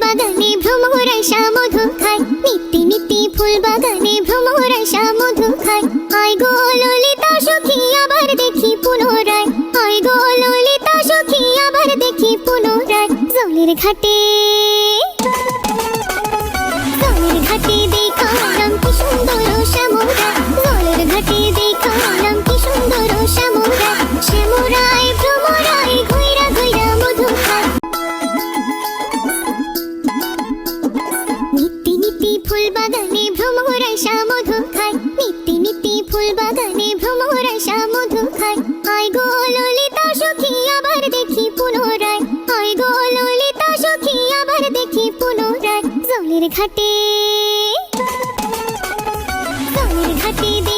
বাগানে ভ্রমরাইসা মধু খায়। নিত্যি নিত্যি ফুল বাগানে ভ্রমরাইসা মধু খায়। আয় গো ললিতা সখী, আবার দেখি পুনরায়। আয় গো ললিতা সখী, আবার দেখি পুনরায়। জলের ঘাটে ফুল বাগানে ভ্রমরা মধু খায়। নিতি নিতি ফুল বাগানে ভ্রমরা মধু খায়। আয় গো ললিতা সখী, আবার দেখি পুনরায়। আয় গো ললিতা সখী, আবার দেখি পুনরায়। জলের ঘাটে জলের ঘাটে